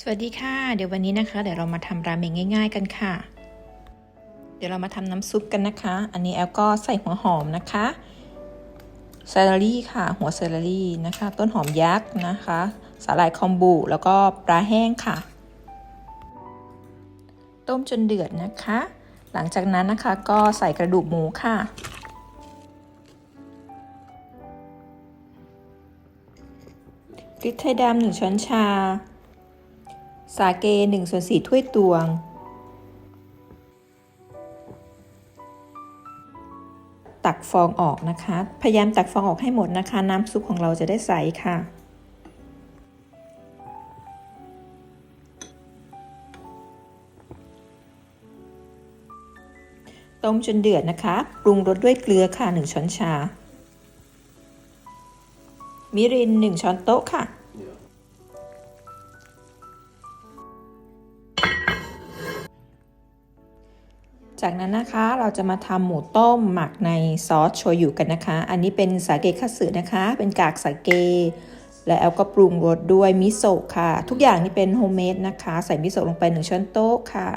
สวัสดีค่ะ เดี๋ยววันนี้นะคะ เดี๋ยวเรามาทำราเมงง่าย ๆ กันค่ะ เดี๋ยวเรามาทำน้ำซุปกันนะคะ อันนี้แอลก็ใส่หัวหอมนะคะเซลารี่ค่ะ หัวเซลารี่นะคะ ต้นหอมยักษ์นะคะ สาหร่ายคอมบูแล้วก็ปลาแห้งค่ะ ต้มจนเดือดนะคะ หลังจากนั้นนะคะก็ใส่กระดูกหมูค่ะพริกไทยดำหนึ่งช้อนชา สาเกหนึ่งส่วนสี่ถ้วยตวง ตักฟองออกนะคะ พยายามตักฟองออกให้หมดนะคะ น้ำซุปของเราจะได้ใสค่ะ ต้มจนเดือดนะคะ ปรุงรสด้วยเกลือค่ะ 1 ช้อนชา มิริน 1 ช้อนโต๊ะค่ะ จากนั้นนะคะเราจะมาทำหมูต้มหมักในซอสโชยุกันนะคะ อันนี้เป็นสาเกคัตสึนะคะ เป็นกากสาเก และแอลก็ปรุงรสด้วยมิโซะค่ะ ทุกอย่างนี่เป็นโฮมเมดนะคะ ใส่มิโซะลงไป 1 ช้อนโต๊ะค่ะ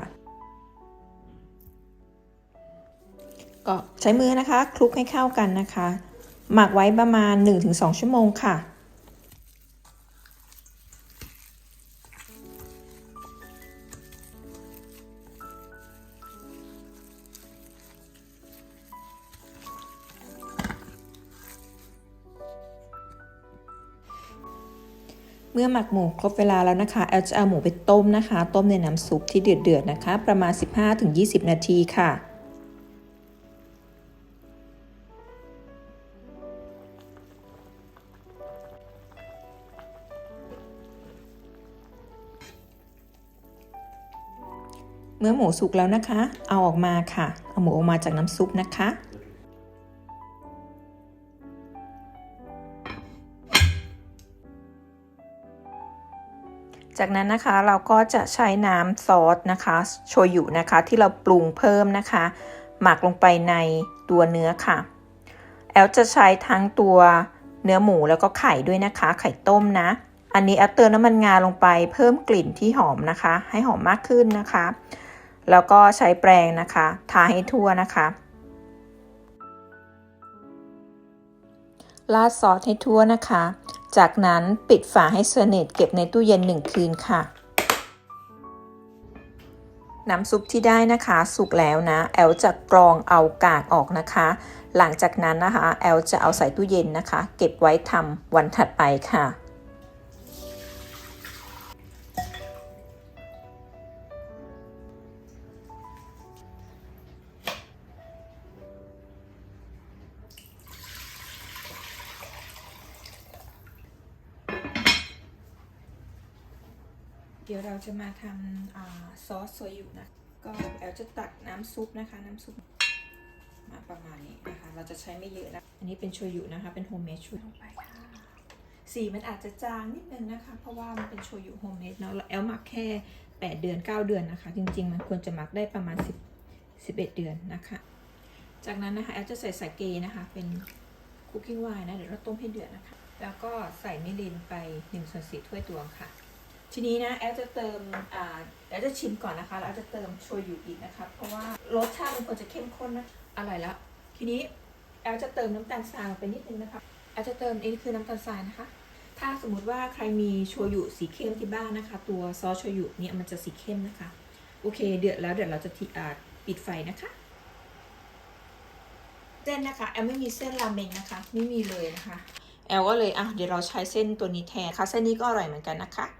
ก็ใช้มือนะคะคลุกให้เข้ากันนะคะ หมักไว้ประมาณ 1-2 ชั่วโมงค่ะ เมื่อหมักหมูครบเวลาแล้วนะคะแอลจะเอาหมูไปต้มนะคะ ต้มในน้ำซุปที่เดือดๆนะคะ ประมาณ 15-20 นาทีค่ะ เมื่อหมูสุกแล้วนะคะ เอาออกมาค่ะ เอาหมูออกมาจากน้ำซุปนะคะ จากนั้นนะคะเราก็จะใช้น้ำซอสนะคะโชยุนะคะ ที่เราปรุงเพิ่มนะคะ หมักลงไปในตัวเนื้อค่ะ แอลจะใช้ทั้งตัวเนื้อหมูแล้วก็ไข่ด้วยนะคะ ไข่ต้มนะ อันนี้แอลเติมน้ำมันงาลงไปเพิ่มกลิ่นที่หอมนะคะ ให้หอมมากขึ้นนะคะ แล้วก็ใช้แปรงนะคะทาให้ทั่วนะคะราดซอสให้ทั่วนะคะ จากนั้นปิดฝาให้สนิทเก็บในตู้เย็น 1 คืนค่ะ น้ำซุปที่ได้นะคะสุกแล้วนะ แอลจะกรองเอากากออกนะคะ หลังจากนั้นนะคะ แอลจะเอาใส่ตู้เย็นนะคะ เก็บไว้ทำวันถัดไปค่ะ ดี๋ยวเราจะมาทำซอสโซยุนะ ก็แอลจะตักน้ำซุปนะคะ น้ำซุปมาประมาณนี้นะคะ เราจะใช้ไม่เยอะนะ อันนี้เป็นโชยุนะคะ เป็นโฮมเมดช่วยลงไปค่ะสีมันอาจจะจางนิดนึงนะคะ เพราะว่ามันเป็นโชยุโฮมเมดเนาะแล้วแอลหมักแค่ 8 เดือน 9 เดือนนะคะ จริง ๆ มันควรจะหมักได้ประมาณ 10 11 เดือนนะคะ จากนั้นนะคะแอลจะใส่สาเกนะคะ เป็นคุกกิ้งไวน์นะ เดี๋ยวเราต้มให้เดือดนะคะ แล้วก็ใส่มิรินไป1ส่วน4ถ้วยตวงค่ะ ทีนี้นะแอลจะเติมอ่าแอลจะชิมก่อนนะคะแล้วแอลจะเติมโชยุอีกนะคะเพราะว่ารสชาติมันควรจะเข้มข้นนะอร่อยแล้วทีนี้แอลจะเติมน้ำตาลทรายลงไปนิดนึงนะคะแอลจะเติมนี่คือน้ำตาลทรายนะคะ ถ้าสมมุติว่าใครมีโชยุสีเข้มที่บ้านนะคะ ตัวซอสโชยุเนี่ยมันจะสีเข้มนะคะ โอเค เดือดแล้วเดี๋ยวเราจะทีอ่าปิดไฟนะคะเส้นนะคะแอลไม่มีเส้นราเมงนะคะ ไม่มีเลยนะคะ แอลก็เลยอะเดี๋ยวเราใช้เส้นตัวนี้แทนค่ะเส้นนี้ก็อร่อยเหมือนกันนะคะเ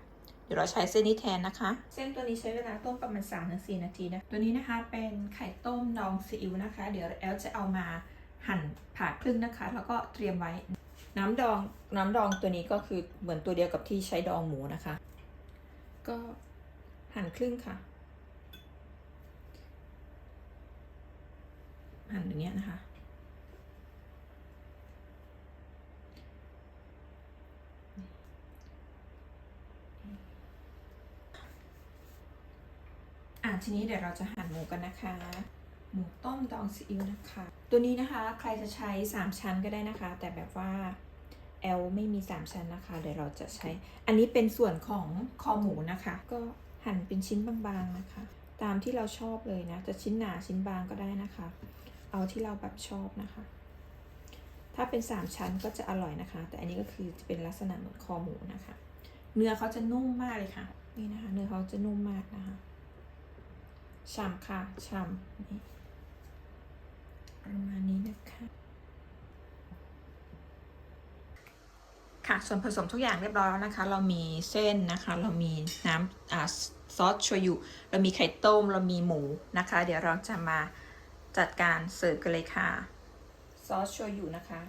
ดี๋ยวเราใช้เส้นนี้แทนนะคะ เส้นตัวนี้ใช้เวลาต้มประมาณ3-4นาทีนะ ตัวนี้นะคะเป็นไข่ต้มดองซีอิ๊วนะคะ เดี๋ยวแอลจะเอามาหั่นผ่าครึ่งนะคะ แล้วก็เตรียมไว้ น้ำดองน้ำดองตัวนี้ก็คือเหมือนตัวเดียวกับที่ใช้ดองหมูนะคะ ก็หั่นครึ่งค่ะ หั่นอย่างเงี้ยนะคะ อะทีนี้เดี๋ยวเราจะหั่นหมูกันนะคะ หมูต้มดองซีอิ๊วนะคะ ตัวนี้นะคะใครจะใช้ 3 ชั้นก็ได้นะคะ แต่แบบว่าแอลไม่มี 3 ชั้นนะคะ เดี๋ยวเราจะใช้ อันนี้เป็นส่วนของคอหมูนะคะ ก็หั่นเป็นชิ้นบางๆนะคะ ตามที่เราชอบเลยนะ จะชิ้นหนาชิ้นบางก็ได้นะคะ เอาที่เราแบบชอบนะคะ ถ้าเป็น 3 ชั้นก็จะอร่อยนะคะ แต่อันนี้ก็คือจะเป็นลักษณะเหมือนคอหมูนะคะ เนื้อเขาจะนุ่มมากเลยค่ะ นี่นะคะ เนื้อเขาจะนุ่มมากนะคะ ฉ่ำค่ะฉ่ำนี่ประมาณนี้นะคะ ค่ะ ส่วนผสมทุกอย่างเรียบร้อยแล้วนะคะ เรามีเส้นนะคะ เรามีน้ำอ่าซอสโชยุเรามีไข่ต้ม เรามีหมูนะคะ เดี๋ยวเราจะมาจัดการเสิร์ฟกันเลยค่ะ ซอสโชยุนะคะ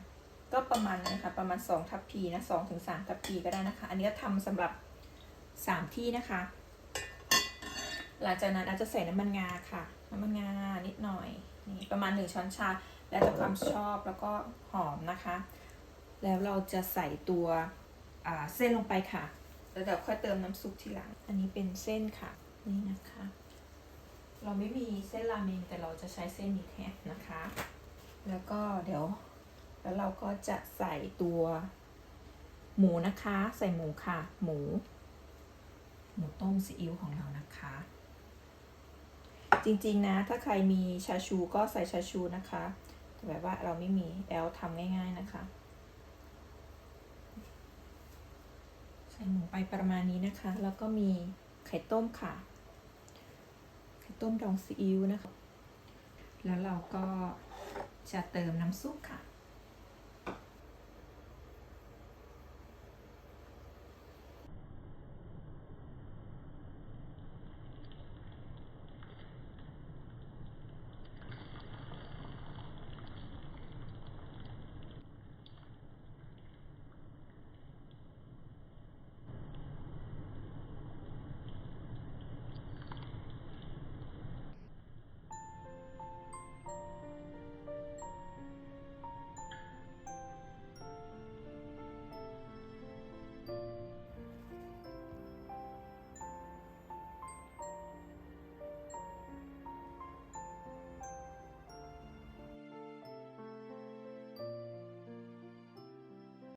ก็ประมาณนั้นค่ะประมาณ 2 ทัพพีนะ2ถึง3ทัพพีก็ได้นะคะ อันนี้ทำสำหรับ 3 ที่นะคะ หลังจากนั้นอาจจะใส่น้ำมันงาค่ะ น้ำมันงานิดหน่อยนี่ประมาณ1ช้อนชา แล้วแต่ความชอบแล้วก็หอมนะคะ แล้วเราจะใส่ตัวเส้นลงไปค่ะ แล้วเดี๋ยวค่อยเติมน้ำซุปทีหลัง อันนี้เป็นเส้นค่ะ นี่นะคะ เราไม่มีเส้นราเมงแต่เราจะใช้เส้นนี้แทนนะคะ แล้วก็เดี๋ยว แล้วเราก็จะใส่ตัว หมูนะคะ ใส่หมูค่ะ หมู หมูต้มซีอิ๊วของเรานะคะ จริงๆนะ ถ้าใครมีชาชูก็ใส่ชาชูนะคะแต่แบบว่าเราไม่มีแอลทำง่าย ๆนะคะ ใส่หมูไปประมาณนี้นะคะ แล้วก็มีไข่ต้มค่ะ ไข่ต้มดองซีอิ๊วนะคะ แล้วเราก็จะเติมน้ำซุปค่ะ